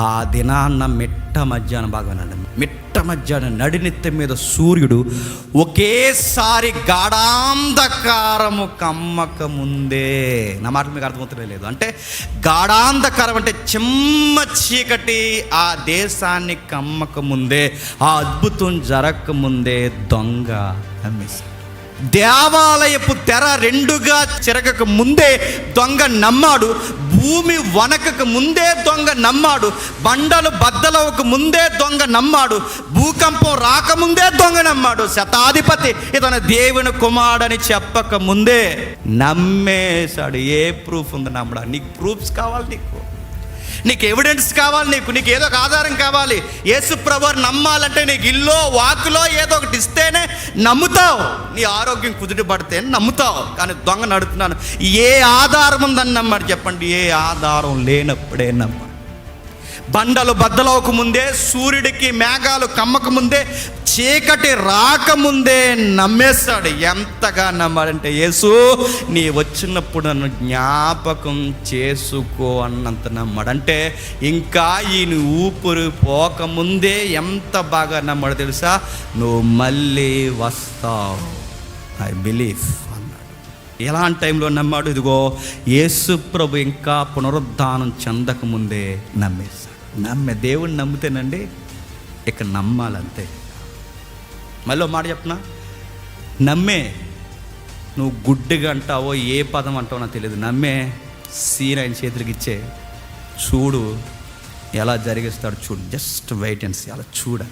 ఆ దినాన్న మిట్ట మధ్యాహ్నం బాగా వినండి. మిట్ట మధ్యాహ్నం నడినెత్తి మీద సూర్యుడు ఒకేసారి గాఢాంధకారము కమ్మక ముందే. నా మాట మీకు అర్థమవుతలే లేదు. అంటే గాఢాంధకారం అంటే చిమ్మ చీకటి ఆ దేశాన్ని కమ్మక ముందే ఆ అద్భుతం జరగక ముందే దొంగ అమ్మేశాడు. దేవాలయపు తెర రెండుగా చిరగక ముందే దొంగ నమ్మాడు. భూమి వనకక ముందే దొంగ నమ్మాడు. బండలు బద్దలవక ముందే దొంగ నమ్మాడు. భూకంపం రాకముందే దొంగ నమ్మాడు. శతాధిపతి ఇతను దేవుని కుమారుడని చెప్పక ముందే నమ్మేశాడు. ఏ ప్రూఫ్ ఉంది నమ్మడా నీకు ప్రూఫ్స్ కావాలి నీకు. నీకు ఎవిడెన్స్ కావాలి నీకు నీకు ఏదో ఒక ఆధారం కావాలి. యేసు ప్రభువారు నమ్మాలంటే నీకు ఇల్లో వాకులో ఏదో ఒకటి ఇస్తేనే నమ్ముతావు. నీ ఆరోగ్యం కుదుటి పడితే నమ్ముతావు. కానీ దొంగ నడుతున్నాను ఏ ఆధారం ఉందని నమ్మాడు చెప్పండి. ఏ ఆధారం లేనప్పుడే నమ్మ. బండలు బద్దలవక ముందే సూర్యుడికి మేఘాలు కమ్మక ముందే చీకటి రాకముందే నమ్మేస్తాడు. ఎంతగా నమ్మాడంటే యేసు నీ వచ్చినప్పుడు నన్ను జ్ఞాపకం చేసుకో అన్నంత నమ్మాడు అంటే ఇంకా ఈయన ఊపిరి పోకముందే ఎంత బాగా నమ్మాడు తెలుసా? నువ్వు మళ్ళీ వస్తావు. ఐ బిలీవ్ ఎలాంటి టైంలో నమ్మాడు? ఇదిగో యేసు ప్రభు ఇంకా పునరుద్ధానం చెందకముందే నమ్మేశాడు నమ్మే దేవుణ్ణి నమ్మితేనండి ఇక నమ్మాలంతే. మళ్ళీ మాట చెప్పనా నమ్మే. నువ్వు గుడ్డిగా అంటావో ఏ పదం అంటావో నాకు తెలియదు. నమ్మే. సీన్ ఆయన చేతులకి ఇచ్చే. చూడు ఎలా జరిగిస్తాడు చూడు. Just wait and see. అలా చూడ.